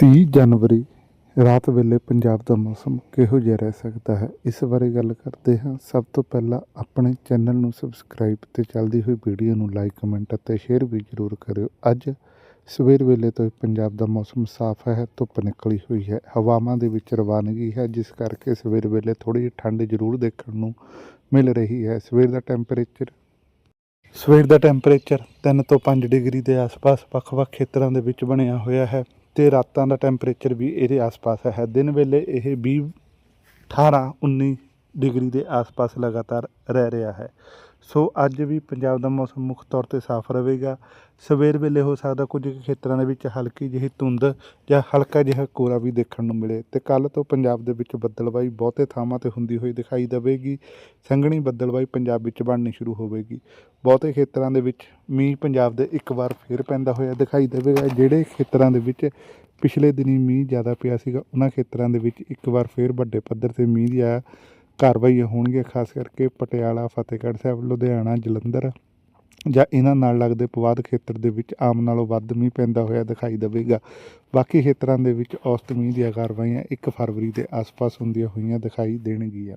30 ਜਨਵਰੀ, ਰਾਤ ਵੇਲੇ ਪੰਜਾਬ ਦਾ ਮੌਸਮ ਕਿਹੋ ਜਿਹਾ ਰਹਿ ਸਕਦਾ ਹੈ? ਇਸ ਬਾਰੇ ਗੱਲ ਕਰਦੇ ਹਾਂ। ਸਭ ਤੋਂ ਪਹਿਲਾਂ ਆਪਣੇ ਚੈਨਲ ਨੂੰ ਸਬਸਕ੍ਰਾਈਬ ਤੇ ਚੱਲਦੀ ਹੋਈ ਵੀਡੀਓ ਨੂੰ ਲਾਈਕ, ਕਮੈਂਟ ਅਤੇ ਸ਼ੇਅਰ ਵੀ ਜ਼ਰੂਰ ਕਰਿਓ। ਅੱਜ ਸਵੇਰ ਵੇਲੇ ਤੋਂ ਪੰਜਾਬ ਦਾ ਮੌਸਮ ਸਾਫ਼ ਹੈ, ਧੁੱਪ ਨਿਕਲੀ ਹੋਈ ਹੈ। ਹਵਾਵਾਂ ਦੇ ਵਿੱਚ ਰਵਾਨਗੀ ਹੈ, ਜਿਸ ਕਰਕੇ ਸਵੇਰ ਵੇਲੇ ਥੋੜੀ ਜਿਹੀ ਠੰਡ ਜ਼ਰੂਰ ਦੇਖਣ ਨੂੰ ਮਿਲ ਰਹੀ ਹੈ। ਸਵੇਰ ਦਾ ਟੈਂਪਰੇਚਰ ਸਵੇਰ ਦਾ ਟੈਂਪਰੇਚਰ 3 ਤੋਂ 5 ਡਿਗਰੀ ਦੇ ਆਸ-ਪਾਸ ਵੱਖ-ਵੱਖ ਖੇਤਰਾਂ ਦੇ ਵਿੱਚ ਬਣਿਆ ਹੋਇਆ ਹੈ। ਤੇ ਰਾਤਾਂ ਦਾ ਟੈਂਪਰੇਚਰ ਵੀ ਇਹਦੇ ਆਸ-ਪਾਸ ਹੈ। ਦਿਨ ਵੇਲੇ ਇਹ 20 18 19 ਡਿਗਰੀ ਦੇ ਆਸ-ਪਾਸ ਲਗਾਤਾਰ ਰਹਿ ਰਿਹਾ ਹੈ। ਸੋ ਅੱਜ ਵੀ ਪੰਜਾਬ ਦਾ ਮੌਸਮ ਮੁੱਖ ਤੌਰ ਤੇ ਸਾਫ਼ ਰਹੇਗਾ। ਸਵੇਰ ਵੇਲੇ ਹੋ ਸਕਦਾ ਕੁਝ ਖੇਤਰਾਂ ਦੇ ਵਿੱਚ ਹਲਕੀ ਜਿਹੀ ਧੁੰਦ ਜਾਂ ਹਲਕਾ ਜਿਹਾ ਕੋਰਾ ਵੀ ਦੇਖਣ ਨੂੰ ਮਿਲੇ ਤੇ ਕੱਲ ਤੋਂ ਪੰਜਾਬ ਦੇ ਵਿੱਚ ਬੱਦਲਬਾਈ ਬਹੁਤੇ ਥਾਵਾਂ ਤੇ ਹੁੰਦੀ ਹੋਈ ਦਿਖਾਈ ਦੇਵੇਗੀ। ਸੰਘਣੀ ਬੱਦਲਬਾਈ ਪੰਜਾਬ ਵਿੱਚ ਬਣਨੀ ਸ਼ੁਰੂ ਹੋਵੇਗੀ। ਬਹੁਤੇ ਖੇਤਰਾਂ ਦੇ ਵਿੱਚ ਮੀਂਹ ਪੰਜਾਬ ਦੇ ਇੱਕ ਵਾਰ ਫੇਰ ਪੈਂਦਾ ਹੋਇਆ ਦਿਖਾਈ ਦੇਵੇਗਾ। ਜਿਹੜੇ ਖੇਤਰਾਂ ਦੇ ਵਿੱਚ ਪਿਛਲੇ ਦਿਨੀ ਮੀਂਹ ਜ਼ਿਆਦਾ ਪਿਆ ਸੀਗਾ, ਉਹਨਾਂ ਖੇਤਰਾਂ ਦੇ ਵਿੱਚ ਇੱਕ ਵਾਰ ਫੇਰ ਵੱਡੇ ਪੱਧਰ ਤੇ ਮੀਂਹ ਦੀਆਂ ਕਾਰਵਾਈਆਂ ਹੋਣਗੀਆਂ, ਖਾਸ ਕਰਕੇ ਪਟਿਆਲਾ, ਫਤਿਹਗੜ੍ਹ ਸਾਹਿਬ, ਲੁਧਿਆਣਾ, ਜਲੰਧਰ ਜਾਂ ਇਹਨਾਂ ਨਾਲ ਲੱਗਦੇ ਪਵਾਦ ਖੇਤਰ ਦੇ ਵਿੱਚ ਆਮ ਨਾਲੋਂ ਵੱਧ ਮੀਂਹ ਪੈਂਦਾ ਹੋਇਆ ਦਿਖਾਈ ਦੇਵੇਗਾ। ਬਾਕੀ ਖੇਤਰਾਂ ਦੇ ਵਿੱਚ ਔਸਤ ਮੀਂਹ ਦੀਆਂ ਕਾਰਵਾਈਆਂ 1 ਫਰਵਰੀ ਦੇ ਆਸ-ਪਾਸ ਹੁੰਦੀਆਂ ਹੋਈਆਂ ਦਿਖਾਈ ਦੇਣਗੀਆਂ।